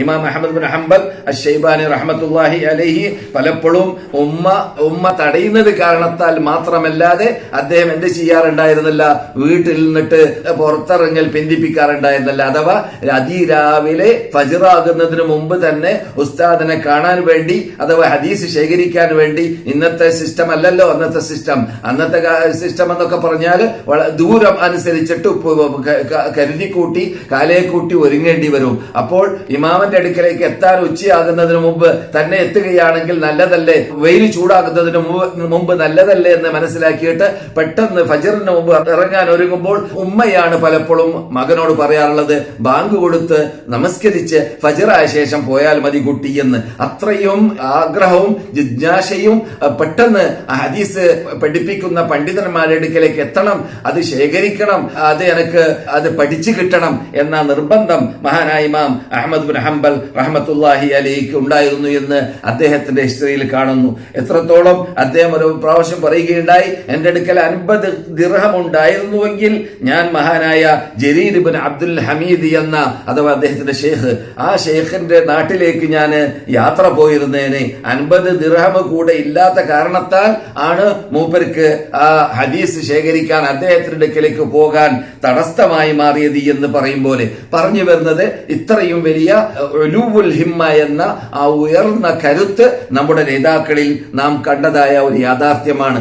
ഇമാം Ahmed bin Hanbal Ash-Shaybani റഹ്മത്തുല്ലാഹി അലഹി പലപ്പോഴും ഉമ്മ ഉമ്മ തടയുന്നത് കാരണത്താൽ മാത്രമല്ലാതെ അദ്ദേഹം എന്ത് ചെയ്യാറുണ്ടായിരുന്നില്ല? വീട്ടിൽ നിന്നിട്ട് പുറത്തിറങ്ങൽ പിന്തിപ്പിക്കാറുണ്ടായിരുന്നില്ല. അഥവാ അതിരാവിലെ ഫജിറാകുന്നതിന് മുമ്പ് തന്നെ ഉസ്താദിനെ കാണാൻ വേണ്ടി അഥവാ ഹദീസ് ശേഖരിക്കാൻ വേണ്ടി ഇന്നത്തെ സിസ്റ്റം അല്ലല്ലോ അന്നത്തെ സിസ്റ്റം അന്നത്തെ സിസ്റ്റം എന്നൊക്കെ പറഞ്ഞാൽ ദൂരം അനുസരിച്ചിട്ട് കരുതിക്കൂട്ടി കാലയെ കൂട്ടി ഒരുങ്ങേണ്ടി വരും. അപ്പോൾ ഇമാമന്റെ അടുക്കലേക്ക് എത്താൻ ഉച്ചയാകുന്നതിന് മുമ്പ് തന്നെ എത്തുകയാണെങ്കിൽ നല്ലതല്ലേ? വെയിൽ ചൂടാകുന്നതിന് മുമ്പ് നല്ലതല്ലേ എന്ന് മനസ്സിലാക്കിയിട്ട് പെട്ടെന്ന് ഫജറിന് മുമ്പ് ഇറങ്ങാൻ ഒരുങ്ങുമ്പോൾ ഉമ്മയാണ് പലപ്പോഴും മകനോട് പറയാറുള്ളത് ബാങ്ക് കൊടുത്ത് നമസ്കരിച്ച് ഫജറായ ശേഷം പോയാൽ മതി കുട്ടി എന്ന്. അത്രയും ആഗ്രഹവും ജിജ്ഞാസയും പെട്ടെന്ന് ഹദീസ് പഠിപ്പിക്കുന്ന പണ്ഡിതന്മാരുടെ അടുക്കലേക്ക് എത്തണം അത് ശേഖരിക്കണം അത് എനിക്ക് അത് പഠിച്ചു കിട്ടണം എന്ന നിർബന്ധം മഹാനായ ഇമാം അഹമ്മദ് ഹംബൽ റഹമത്തുല്ലാഹി അലിക്ക് ഉണ്ടായിരുന്നു എന്ന് അദ്ദേഹത്തിന്റെ ഹിസ്റ്ററിയിൽ കാണുന്നു. എത്രത്തോളം അദ്ദേഹം ഒരു പ്രാവശ്യം പറയുകയുണ്ടായി എന്റെ അടുക്കൽ അൻപത് ദിർഹം ഉണ്ടായിരുന്നുവെങ്കിൽ ഞാൻ മഹാനായ ജരീർ ബിൻ അബ്ദുൽ ഹമീദ് എന്ന അഥവാ അദ്ദേഹത്തിന്റെ ഷെയ്ഖ് ആ ഷെയ്ഖിന്റെ നാട്ടിലേക്ക് ഞാൻ യാത്ര പോയിരുന്നേനെ അൻപത് ദിർഹം കൂടെ ഇല്ലാത്ത കാരണത്താൽ ആണ് മൂപ്പർക്ക് ആ ഹദീസ് ശേഖരിക്കാൻ അദ്ദേഹത്തിന്റെ അടുക്കലേക്ക് പോകാൻ തടസ്സമായി മാറിയത് എന്ന് പറയും പോലെ പറഞ്ഞു വരുന്നത് ഇത്രയും വലിയ ഉലൂവുൽ ഹിമ്മ എന്ന ആ ഉയർന്ന കരുത്ത് നമ്മുടെ നേതാക്കളിൽ നാം കണ്ടതായ ഒരു യാഥാർത്ഥ്യമാണ്.